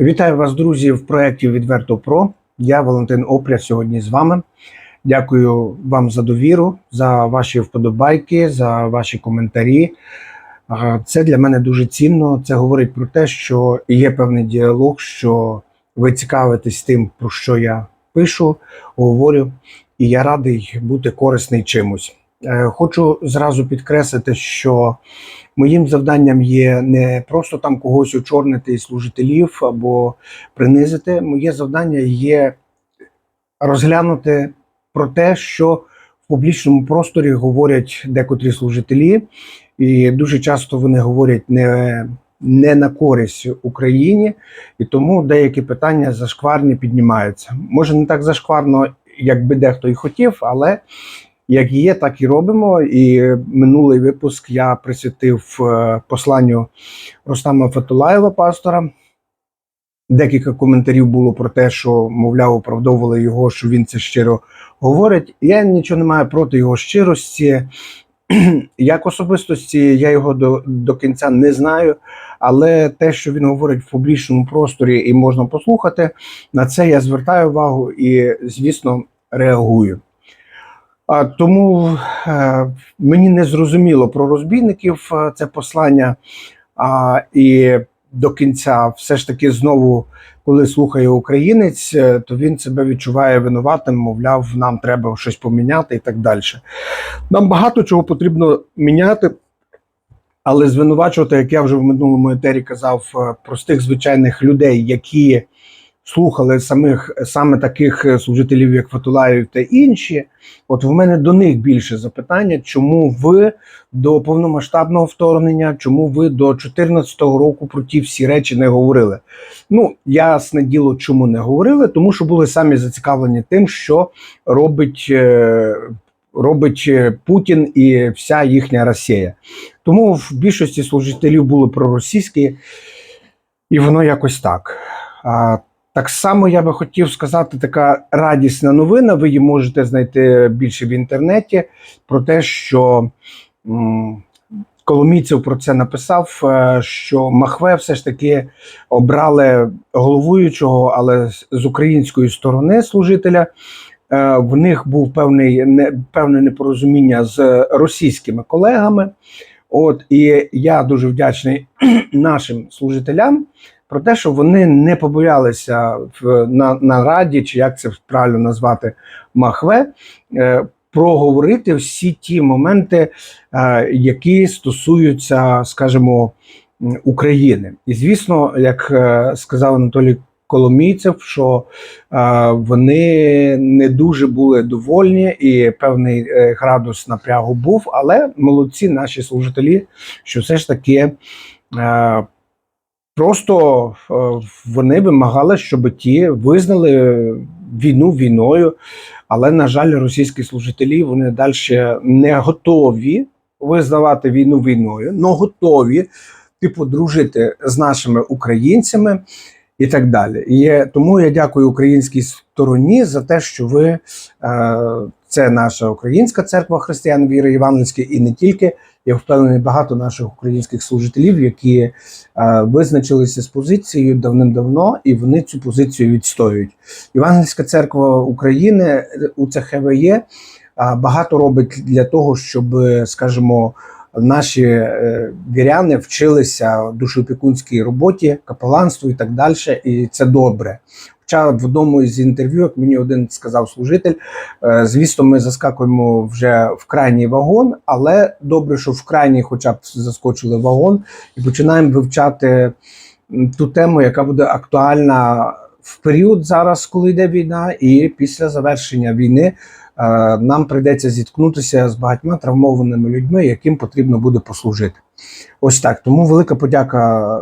Вітаю вас, друзі, в проєкті Відверто Про. Я Валентин Опря сьогодні з вами. Дякую вам за довіру, за ваші вподобайки, за ваші коментарі. Це для мене дуже цінно. Це говорить про те, що є певний діалог, що ви цікавитесь тим, про що я пишу, говорю, і я радий бути корисний чимось. Е, Хочу зразу підкреслити, що моїм завданням є не просто там когось очорнити із служителів або принизити. Моє завдання є розглянути про те, що в публічному просторі говорять декотрі служителі, і дуже часто вони говорять не, не на користь Україні, і тому деякі питання зашкварні піднімаються. Може, не так зашкварно, як би дехто і хотів, але як є, так і робимо. І минулий випуск я присвятив е, посланню Рустама Фатулаєва, пастора. Декілька коментарів було про те, що, мовляв, оправдовували його, що він це щиро говорить. Я нічого не маю проти його щирості. Як особистості, я його до, до кінця не знаю, але те, що він говорить в публічному просторі і можна послухати, на це я звертаю увагу і, звісно, реагую. А, тому е, мені не зрозуміло про розбійників е, це послання. А, і до кінця, все ж таки, знову, коли слухає українець, е, то він себе відчуває винуватим, мовляв, нам треба щось поміняти і так далі. Нам багато чого потрібно міняти, але звинувачувати, як я вже в минулому етері казав, простих звичайних людей, які слухали самих саме таких е, служителів, як Фатулаєв та інші. От в мене до них більше запитання, чому ви до повномасштабного вторгнення, чому ви до 2014 року про ті всі речі не говорили? Ну, ясне діло, чому не говорили, тому що були самі зацікавлені тим, що робить. е, Робить е, Путін і вся їхня Росія. Тому в більшості служителів були проросійські, і воно якось так. Так само я би хотів сказати, така радісна новина. Ви її можете знайти більше в інтернеті про те, що Коломійцев про це написав, е, що Махве все ж таки обрали головуючого, але з- з української сторони служителя. Е, В них був певний не певне непорозуміння з російськими колегами. От і я дуже вдячний нашим служителям про те, що вони не побоялися в на, на раді, чи як це правильно назвати Махве, е, проговорити всі ті моменти, е, які стосуються, скажімо, України. І звісно, як е, сказав Анатолій Коломійцев, що е, вони не дуже були довольні, і певний е, градус напрягу був, але молодці наші служителі, що все ж таки. Е, Просто е, вони вимагали, щоб ті визнали війну війною, але на жаль, російські служителі вони далі не готові визнавати війну війною, але готові типу дружити з нашими українцями і так далі. І тому я дякую українській стороні за те, що ви е, це наша українська церква християн віри євангельської і не тільки. Я впевнений, багато наших українських служителів, які е, визначилися з позицією давним-давно, і вони цю позицію відстоюють. Євангельська церква України е, УЦХВЄ е, багато робить для того, щоб, е, скажімо, наші е, віряни вчилися душоопікунській роботі, капеланству і так далі, і це добре. Хоча в одному із інтерв'ю, як мені один сказав служитель, е, звісно, ми заскакуємо вже в крайній вагон, але добре, що в крайній, хоча б заскочили вагон, і починаємо вивчати ту тему, яка буде актуальна в період зараз, коли йде війна, і після завершення війни е, нам прийдеться зіткнутися з багатьма травмованими людьми, яким потрібно буде послужити. Ось так. Тому велика подяка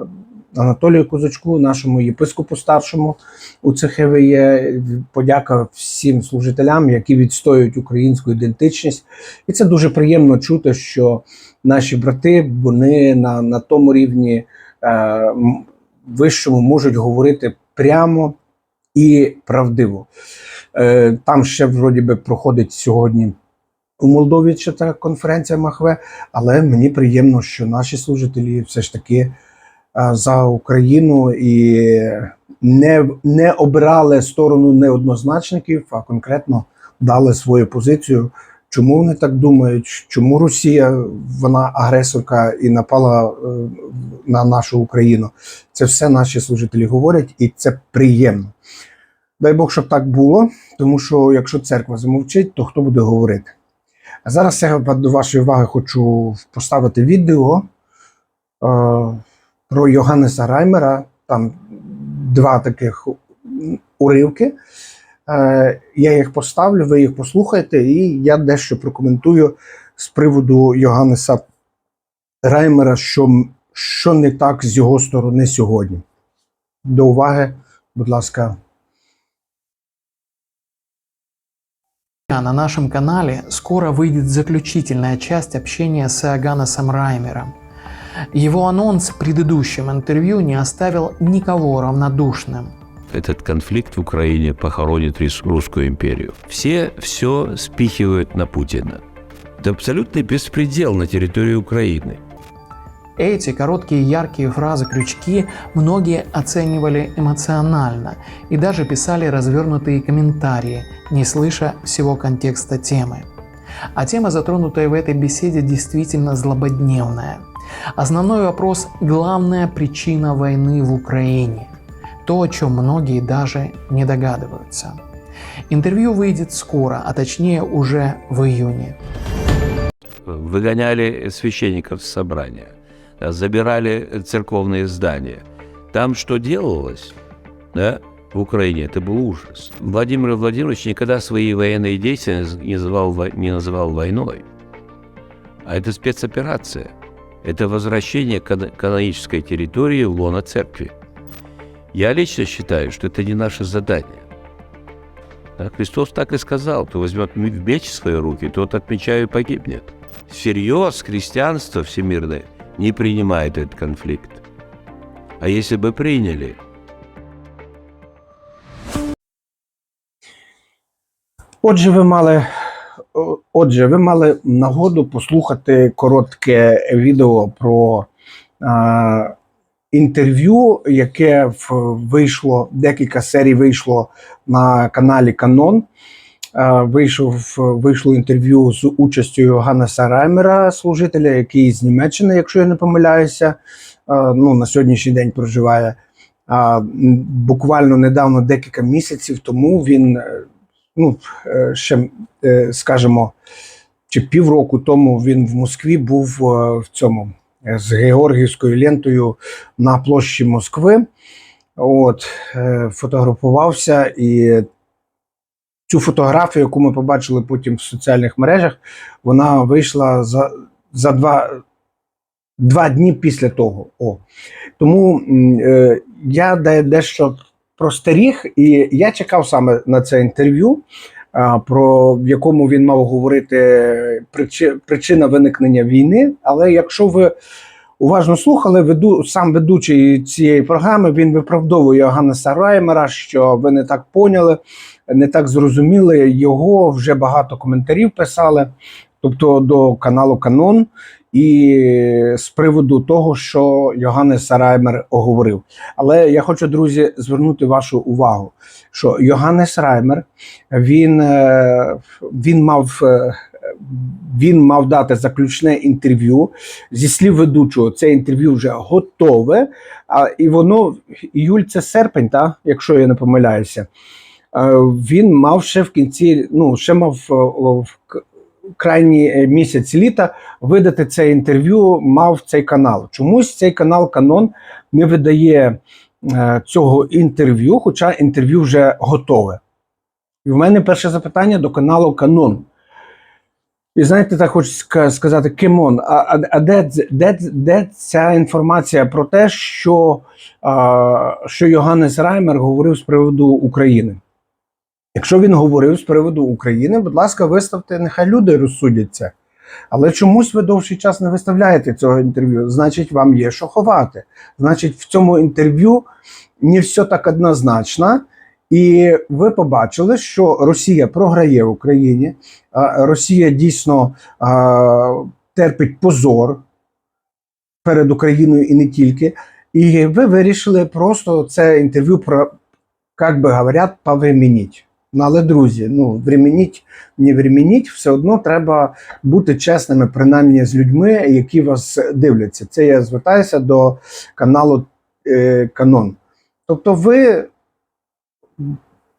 Анатолію Козачку, нашому єпископу старшому у ЦХВЄ. Подяка всім служителям, які відстоюють українську ідентичність. І це дуже приємно чути, що наші брати вони на, на тому рівні е, вищому можуть говорити прямо і правдиво. Е, там ще вроді би проходить сьогодні. У Молдові ще та конференція Махве, але мені приємно, що наші служителі все ж таки за Україну і не, не обирали сторону неоднозначників, а конкретно дали свою позицію. Чому вони так думають? Чому Росія вона агресорка і напала е, на нашу Україну? Це все наші служителі говорять, і це приємно. Дай Бог, щоб так було, тому що якщо церква замовчить, то хто буде говорити? А зараз я до вашої уваги хочу поставити відео е, Йоганнеса Раймера. Там два таких уривки. Е, я їх поставлю, ви їх послухайте, і я дещо прокоментую з приводу Йоганнеса Раймера, що, що не так з його сторони сьогодні. До уваги, будь ласка. На нашем канале скоро выйдет заключительная часть общения с Иоганнесом Раймером. Его анонс в предыдущем интервью не оставил никого равнодушным. этот конфликт в Украине похоронит русскую империю. Все все спихивают на Путина. Это абсолютный беспредел на территории Украины. Эти короткие яркие фразы-крючки многие оценивали эмоционально и даже писали развернутые комментарии, не слыша всего контекста темы. А тема, затронутая в этой беседе, действительно злободневная. Основной вопрос – главная причина войны в Украине. То, о чем многие даже не догадываются. Интервью выйдет скоро, а точнее уже в июне. Выгоняли священников с собрания, забирали церковные здания. Там что делалось, да, в Украине, это был ужас. Владимир Владимирович никогда свои военные действия не называл, не называл войной. А это спецоперация. Это возвращение канонической территории в лоно церкви. Я лично считаю, что это не наше задание. Да, Христос так и сказал, кто возьмет меч в свои руки, тот от меча и погибнет. Всерьез христианство всемирное не принимает этот конфликт. А если бы приняли, Отже, ви мали, отже, ви мали нагоду послухати коротке відео про е, інтерв'ю, яке вийшло, декілька серій вийшло на каналі Канон. Вийшов, вийшло інтерв'ю з участю Йоганнеса Раймера, служителя, який з Німеччини, якщо я не помиляюся, ну, на сьогоднішній день проживає. А, буквально недавно, декілька місяців тому, він ну, е, ще, е, скажімо, чи півроку тому він в Москві був е, в цьому з Георгіївською лентою на площі Москви. От, фотографувався і цю фотографію, яку ми побачили потім в соціальних мережах, вона вийшла за, за два, два дні після того. О. Тому е, я де- дещо простеріг, і я чекав саме на це інтерв'ю, про в якому він мав говорити причина виникнення війни. Але якщо ви уважно слухали, веду сам ведучий цієї програми він виправдовує Йоганнеса Раймера, що ви не так поняли, не так зрозуміли його. Вже багато коментарів писали, тобто до каналу Канон. І з приводу того, що Йоганнес Раймер оговорив. Але я хочу, друзі, звернути вашу увагу, що Йоганнес Раймер він, е, він мав. Він мав дати заключне інтерв'ю зі слів ведучого. Це інтерв'ю вже готове. А і воно іюль це серпень, та, якщо я не помиляюся. Е, Він мав ще в кінці, ну ще мав е, в крайній е, місяць літа видати це інтерв'ю. Мав цей канал. Чомусь цей канал Канон не видає цього інтерв'ю, хоча інтерв'ю вже готове. І в мене перше запитання до каналу Канон. І знаєте, так хочу сказати, Кимон, а, а, а де, де, де ця інформація про те, що, а, що Йоганнес Раймер говорив з приводу України? Якщо він говорив з приводу України, будь ласка, виставте, нехай люди розсудяться. Але чомусь ви довший час не виставляєте цього інтерв'ю. Значить, вам є що ховати. Значить, в цьому інтерв'ю не все так однозначно. І ви побачили, що Росія програє в Україні, Росія дійсно терпить позор перед Україною і не тільки. І ви вирішили просто це інтерв'ю про, як би говорять, повременіть. Ну, але, друзі, ну, временіть, не временіть, все одно треба бути чесними, принаймні з людьми, які вас дивляться. Це я звертаюся до каналу е, Канон. Тобто, ви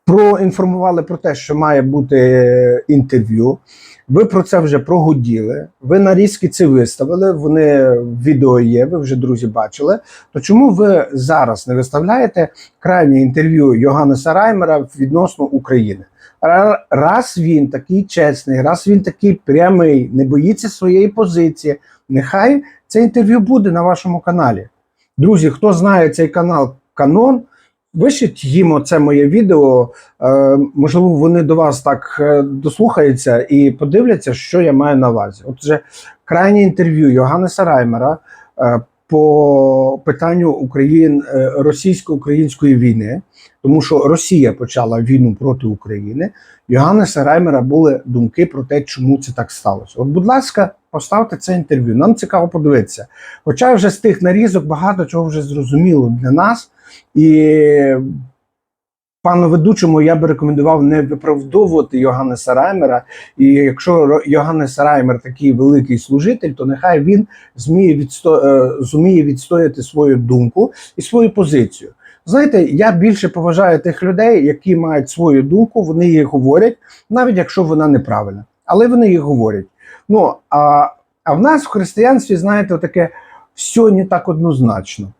проінформували про те, що має бути е, інтерв'ю. Ви про це вже прогуділи. Ви нарізки це виставили. Вони відео є. Ви вже друзі бачили. То чому ви зараз не виставляєте крайнє інтерв'ю Йоганнеса Раймера відносно України? Раз він такий чесний, раз він такий прямий, не боїться своєї позиції. Нехай це інтерв'ю буде на вашому каналі. Друзі, хто знає цей канал Канон, вишіть їм оце моє відео. Е, можливо, вони до вас так е, дослухаються і подивляться, що я маю на увазі. Отже, крайнє інтерв'ю Йоганнеса Раймера е, по питанню Україн російсько-української війни, тому що Росія почала війну проти України. Йоганнеса Раймера були думки про те, чому це так сталося. От, будь ласка, поставте це інтерв'ю. Нам цікаво подивитися. Хоча вже з тих нарізок багато чого вже зрозуміло для нас. І пану ведучому я би рекомендував не виправдовувати Йоганнеса Раймера. І якщо Йоганнес Раймер такий великий служитель, то нехай він зміє відсто... е, зуміє відстояти свою думку і свою позицію. Знаєте, я більше поважаю тих людей, які мають свою думку, вони її говорять, навіть якщо вона неправильна, але вони її говорять. Ну а, а в нас в християнстві, знаєте, таке все не так однозначно.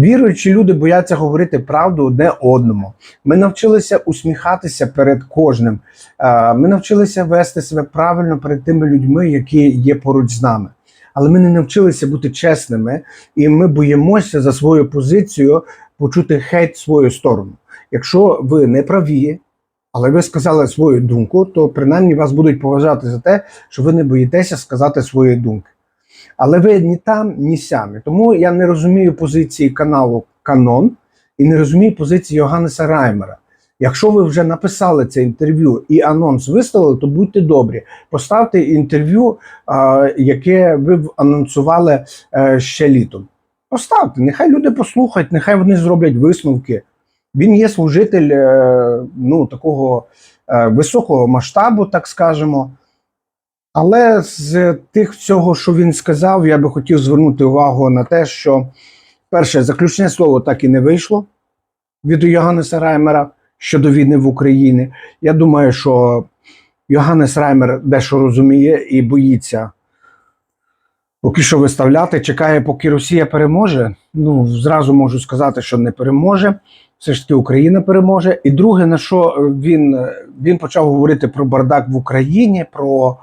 Віруючі люди бояться говорити правду одне одному. Ми навчилися усміхатися перед кожним. Е, Ми навчилися вести себе правильно перед тими людьми, які є поруч з нами. Але ми не навчилися бути чесними, і ми боїмося за свою позицію почути хейт свою сторону. Якщо ви не праві, але ви сказали свою думку, то принаймні вас будуть поважати за те, що ви не боїтеся сказати свої думки. Але ви ні там, ні сямі. Тому я не розумію позиції каналу Канон і не розумію позиції Йоганнеса Раймера. Якщо ви вже написали це інтерв'ю і анонс виставили, то будьте добрі, поставте інтерв'ю, яке ви анонсували е, ще літом. Поставте, нехай люди послухають, нехай вони зроблять висновки. Він є служитель е, ну, такого е, високого масштабу, так скажемо. Але з тих всього, що він сказав, я би хотів звернути увагу на те, що перше, заключне слово так і не вийшло від Йоганнеса Раймера щодо війни в Україні. Я думаю, що Йоганнес Раймер дещо розуміє і боїться поки що виставляти. Чекає, поки Росія переможе. Ну, зразу можу сказати, що не переможе. Все ж таки Україна переможе. І друге, на що він, він почав говорити про бардак в Україні, про,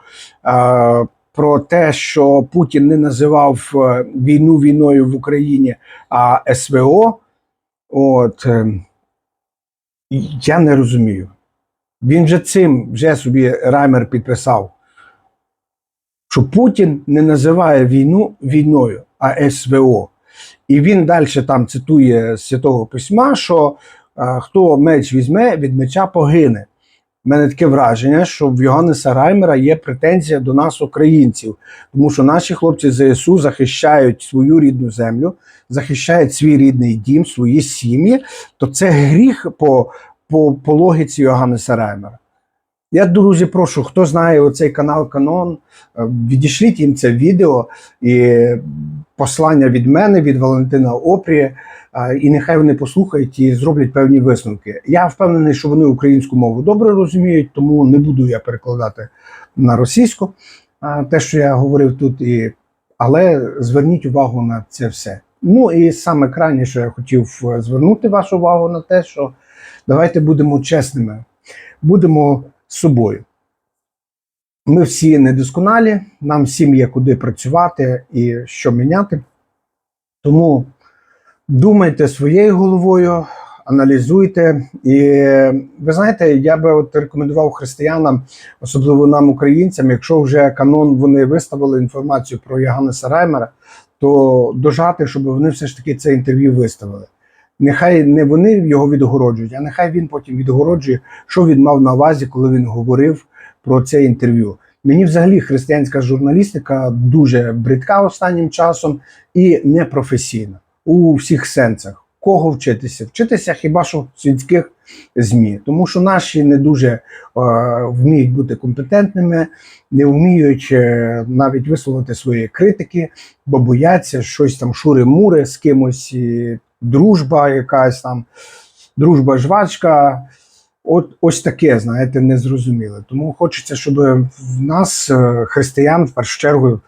е, про те, що Путін не називав е, війну війною в Україні, а СВО. От, е, я не розумію. Він вже цим вже собі Раймер підписав, що Путін не називає війну війною, а СВО. І він далі там цитує з Святого Письма, що е, хто меч візьме, від меча погине. У мене таке враження, що в Йоганнеса Раймера є претензія до нас, українців, тому що наші хлопці ЗСУ захищають свою рідну землю, захищають свій рідний дім, свої сім'ї, то це гріх по, по, по логіці Йоганнеса Раймера. Я, друзі, прошу, хто знає оцей канал Канон, е, відійшліть їм це відео і послання від мене, від Валентина Опрі, е, і нехай вони послухають і зроблять певні висновки. Я впевнений, що вони українську мову добре розуміють, тому не буду я перекладати на російську е, те, що я говорив тут, і... але зверніть увагу на це все. Ну і саме крайніше, я хотів звернути вашу увагу на те, що давайте будемо чесними, будемо собою. Ми всі недосконалі, нам всім є куди працювати і що міняти. Тому думайте своєю головою, аналізуйте. І ви знаєте, я би от рекомендував християнам, особливо нам, українцям, якщо вже канон вони виставили інформацію про Йоганнеса Раймера, то дожати, щоб вони все ж таки це інтерв'ю виставили. Нехай не вони його відгороджують, а нехай він потім відгороджує, що він мав на увазі, коли він говорив про це інтерв'ю. Мені взагалі християнська журналістика дуже бридка останнім часом і непрофесійна. у всіх сенсах. Кого вчитися? Вчитися хіба що світських ЗМІ, тому що наші не дуже е, вміють бути компетентними, не вміють е, навіть висловити свої критики, бо бояться щось там шури-мури з кимось, дружба якась там, дружба жвачка. От ось таке, знаєте, незрозуміле. Тому хочеться, щоб в нас, е, християн, в першу чергу,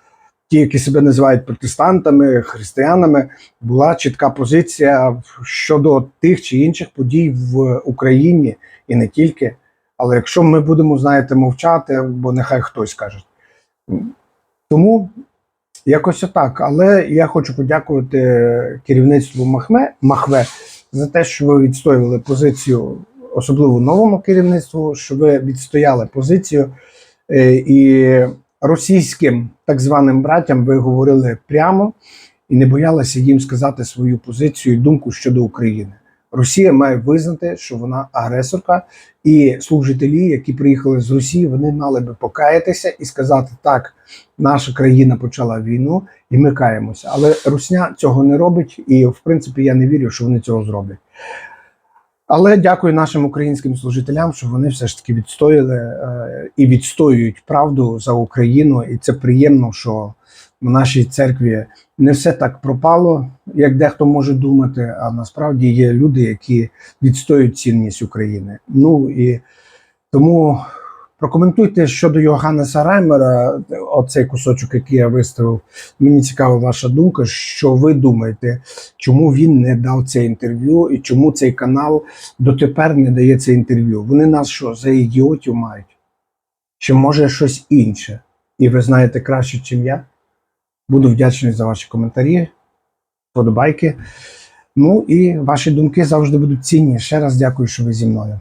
ті, які себе називають протестантами, християнами, була чітка позиція щодо тих чи інших подій в Україні і не тільки. Але якщо ми будемо, знаєте, мовчати, бо нехай хтось каже. Тому якось отак. Але я хочу подякувати керівництву Махме, Махве за те, що ви відстоювали позицію, особливо новому керівництву, що ви відстояли позицію е, і російським так званим братям ви говорили прямо і не боялися їм сказати свою позицію і думку щодо України. Росія має визнати, що вона агресорка, і служителі, які приїхали з Росії, вони мали би покаятися і сказати: так, наша країна почала війну, і ми каємося. Але Русня цього не робить, і в принципі я не вірю, що вони цього зроблять. Але дякую нашим українським служителям, що вони все ж таки відстояли е, і відстоюють правду за Україну. І це приємно, що в нашій церкві не все так пропало, як дехто може думати. А насправді є люди, які відстоюють цінність України. Ну і тому прокоментуйте щодо Йоганнеса Раймера, оцей кусочок, який я виставив. Мені цікава ваша думка, що ви думаєте, чому він не дав це інтерв'ю і чому цей канал дотепер не дає це інтерв'ю? Вони нас що за ідіотів мають? Чи може щось інше? І ви знаєте краще, ніж я? Буду вдячний за ваші коментарі, подобайки. Ну і ваші думки завжди будуть цінні. Ще раз дякую, що ви зі мною.